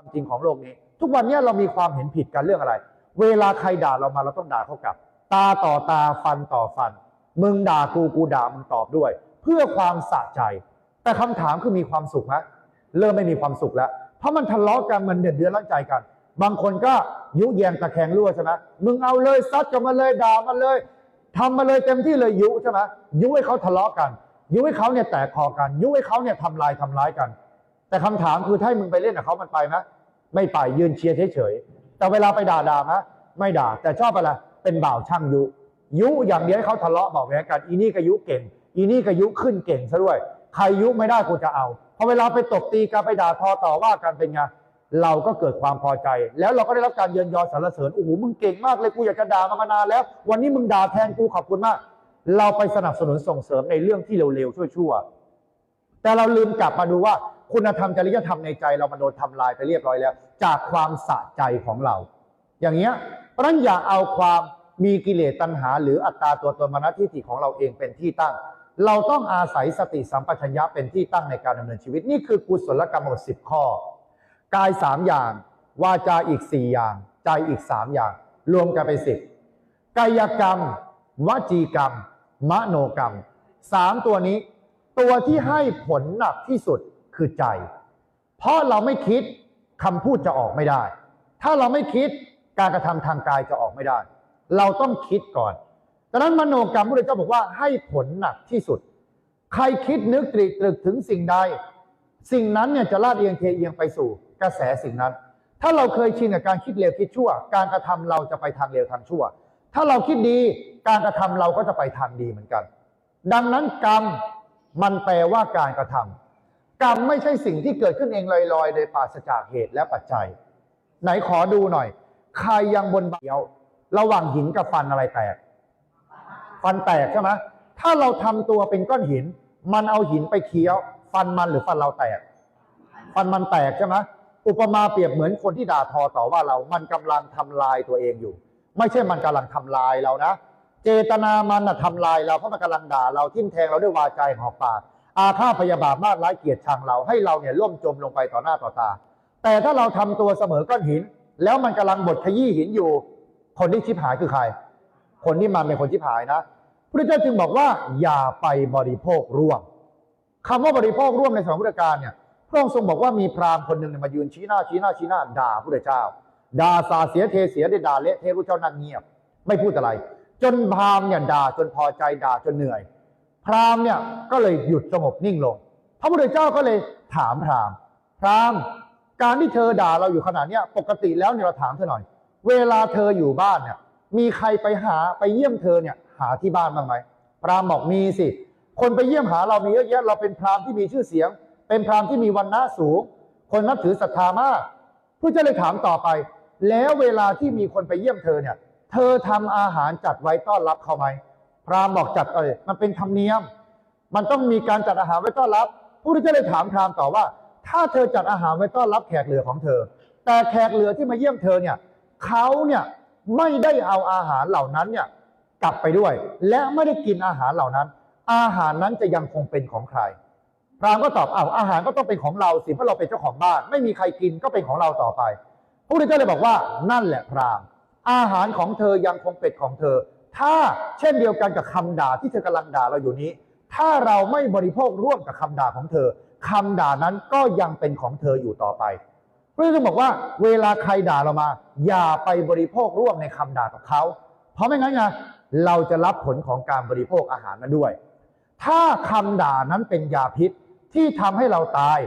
ความจริงของโลกนี้ ทุกวันนี้เรามีความเห็นผิดกันเรื่องอะไร เวลาใครด่าเรามาเราต้องด่าเขากลับ ตาต่อตาฟันต่อฟัน มึงด่ากูกูด่ามึงตอบด้วย เพื่อความสะใจ แต่คำถามคือมีความสุขไหมเริ่มไม่มีความสุขแล้ว เพราะมันทะเลาะกันมันเดือดเดือดร้อนใจกัน บางคนก็ยุแยงตะแคงรั่วใช่ไหมมึงเอาเลยซัดกันมาเลยด่ามันเลยทำมาเลยเต็มที่เลยยุใช่ไหมยุให้เขาทะเลาะกัน ยุให้เขาเนี่ยแตกคอกัน ยุให้เขาเนี่ยทำลายทำร้ายกัน แต่คำถามคือถ้ามึงไปเล่นกับเขามันไปไหมไม่ไปยืนเชียร์เฉยๆแต่เวลาไปด่าด่าไหมไม่ด่า แต่ชอบอะไรเป็นบ่าวช่างยุ ยุอย่างเดียวให้เขาทะเลาะบอกแว้งกันอีนี่ก็ยุเก่ง อีนี่ก็ยุขึ้นเก่งซะด้วย ใครยุไม่ได้กูจะเอาพอเวลาไปตบตีกันไปด่าทอต่อว่ากันเป็นไงเราก็เกิดความพอใจ แล้วเราก็ได้รับการเยินยอสรรเสริญโอ้โหมึงเก่งมากเลยกูอยากจะด่ามามานานแล้ว วันนี้มึงด่าแทนกูขอบคุณมาก เราไปสนับสนุนส่งเสริมในเรื่องที่เร็วๆชั่วๆแต่เราลืมกลับมาดูว่า คุณธรรมจริยธรรมในใจเรามันโดนทำลายไปเรียบร้อยแล้ว จากความสะใจของเรา อย่างเงี้ยเพราะฉะนั้นอย่าเอาความมีกิเลสตัณหา หรืออัตตาตัวตนมานะทิฏฐิของเราเองเป็นที่ตั้ง เราต้องอาศัยสติสัมปชัญญะเป็นที่ตั้งในการดำเนินชีวิต นี่คือกุศลกรรมหมดสิบข้อ กายสามอย่าง วาจาอีกสี่อย่าง ใจอีกสามอย่าง รวมกันเป็นสิบกายกรรม วจีกรรม มโนกรรมสามตัวนี้ ตัวที่ให้ผลหนักที่สุด คือใจ เพราะเราไม่คิดคำพูดจะออกไม่ได้ ถ้าเราไม่คิดการกระทำทางกายจะออกไม่ได้ เราต้องคิดก่อนดังนั้นมโนกรรมพระเจ้าบอกว่าให้ผลหนักที่สุด ใครคิดนึกตรีตรึกถึงสิ่งใด สิ่งนั้นเนี่ยจะลาดเอียงเทเอียงไปสู่กระแสสิ่งนั้น ถ้าเราเคยชินกับการคิดเลวคิดชั่ว การกระทำเราจะไปทางเลวทางชั่ว ถ้าเราคิดดีการกระทำเราก็จะไปทางดีเหมือนกัน ดังนั้นกรรมมันแปลว่าการกระทำ กรรมไม่ใช่สิ่งที่เกิดขึ้นเองลอยๆ โดยปราศจากเหตุและปัจจัย ไหนขอดูหน่อย ใครยังบนเดียว ระหว่างหินกับฟันอะไรแตก ฟันแตกใช่ไหมถ้าเราทำตัวเป็นก้อนหิน มันเอาหินไปเคี้ยว ฟันมันหรือฟันเราแตก ฟันมันแตกใช่ไหมอุปมาเปรียบเหมือนคนที่ด่าทอต่อว่าเรา มันกำลังทำลายตัวเองอยู่ ไม่ใช่มันกำลังทำลายเรานะ เจตนามันน่ะทำลายเราเพราะมันกำลังด่าเราทิ่มแทงเราด้วยวาจาหอกปาก อาฆาตพยาบาทมาดร้ายเกียดชังเราให้เราเนี่ยล่มจมลงไปต่อหน้าต่อตา แต่ถ้าเราทำตัวเสมอก้อนหิน แล้วมันกำลังบดขยี้หินอยู่ คนที่ชิบหายคือใคร คนที่มันเป็นคนชิบหายนะพระเจ้าจึงบอกว่าอย่าไปบริโภคร่วมคำว่าบริโภคร่วมในสมัยพุทธกาลเนี่ยพระองค์ทรงบอกว่ามีพราหมณ์คนหนึ่งมายืนชี้หน้าชี้หน้าชี้หน้าด่าพระเจ้าด่าสาเสียเทเสียได้ด่าเละเทพระเจ้านั่งเงียบ ไม่พูดอะไร จนพราหมณ์เนี่ยด่าจนพอใจด่าจนเหนื่อย พราหมณ์เนี่ยก็เลยหยุดสงบนิ่งลง พระพุทธเจ้าก็เลยถามพราหมณ์ พราหมณ์ การที่เธอด่าเราอยู่ขนาดเนี้ยปกติแล้วเนี่ยเราถามเธอหน่อย เวลาเธออยู่บ้านเนี่ย มีใครไปหาไปเยี่ยมเธอเนี่ย หาที่บ้านบ้างไหมพราหมณ์บอกมีสิ คนไปเยี่ยมหาเรามีเยอะแยะเราเป็นพราหมณ์ที่มีชื่อเสียง เป็นพราหมณ์ที่มีวันณะสูง คนนับถือศรัทธามากพระเจ้าเลยถามต่อไป แล้วเวลาที่มีคนไปเยี่ยมเธอเนี่ย เธอทำอาหารจัดไว้ต้อนรับเขาไหม พราหมณ์บอกจัดเออมันเป็นธรรมเนียม มันต้องมีการจัดอาหารไว้ต้อนรับพระพุทธเจ้าเลยถามพราหมณ์ต่อว่า ถ้าเธอจัดอาหารไว้ต้อนรับแขกเหลือของเธอ แต่แขกเหลือที่มาเยี่ยมเธอเนี่ยเขาเนี่ยไม่ได้เอาอาหารเหล่านั้นเนี่ยกลับไปด้วย และไม่ได้กินอาหารเหล่านั้น อาหารนั้นจะยังคงเป็นของใคร พราหมณ์ก็ตอบอ้าวอาหารก็ต้องเป็นของเราสิเพราะเราเป็นเจ้าของบ้าน ไม่มีใครกินก็เป็นของเราต่อไปพระพุทธเจ้าเลยบอกว่านั่นแหละพราหมณ์อาหารของเธอยังคงเป็นของเธอ ถ้าเช่นเดียวกันกับคำด่าที่เธอกำลังด่าเราอยู่นี้ ถ้าเราไม่บริโภคร่วมกับคำด่าของเธอคำด่านั้นก็ยังเป็นของเธออยู่ต่อไปพระเจ้าบอกว่า เวลาใครด่าเรามา อย่าไปบริโภคร่วมในคำด่ากับเขา เพราะไม่งั้นไงเราจะรับผลของการบริโภคอาหารนั้นด้วย ถ้าคำด่านั้นเป็นยาพิษที่ทำให้เราตาย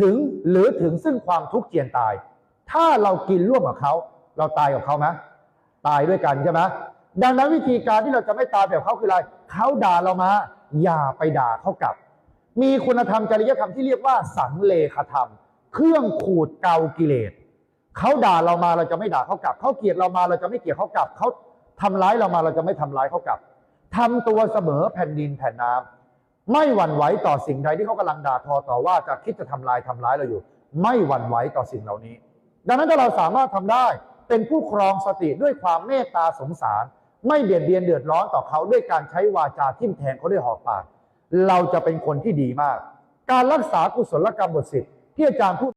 ถึงหรือถึงซึ่งความทุกข์เจียนตาย ถ้าเรากินร่วมกับเขา เราตายกับเขาไหมตายด้วยกันใช่ไหม ดังนั้นวิธีการที่เราจะไม่ตายแบบเขาคืออะไรเขาด่าเรามา อย่าไปด่าเขากลับ มีคุณธรรมจริยธรรมที่เรียกว่า สังเลขธรรม เครื่องขูดเกากิเลสเขาด่าเรามาเราจะไม่ด่าเขากลับ เขาเกลียดเรามาเราจะไม่เกลียดเขากลับ เขาทำร้ายเรามาเราจะไม่ทำร้ายเขากลับทำตัวเสมอแผ่นดินแผ่นน้ำไม่หวั่นไหวต่อสิ่งใดที่เขากำลังด่าทอต่อว่าจะคิดจะทำลายทำร้ายเราอยู่ ไม่หวั่นไหวต่อสิ่งเหล่านี้ ดังนั้นถ้าเราสามารถทำได้เป็นผู้ครองสติด้วยความเมตตาสงสาร ไม่เบียดเบียนเดือดร้อนต่อเขาด้วยการใช้วาจาทิ่มแทงเขาด้วยหอกปาก เราจะเป็นคนที่ดีมาก การรักษากุศลกรรมบทสิบที่อาจารย์พูด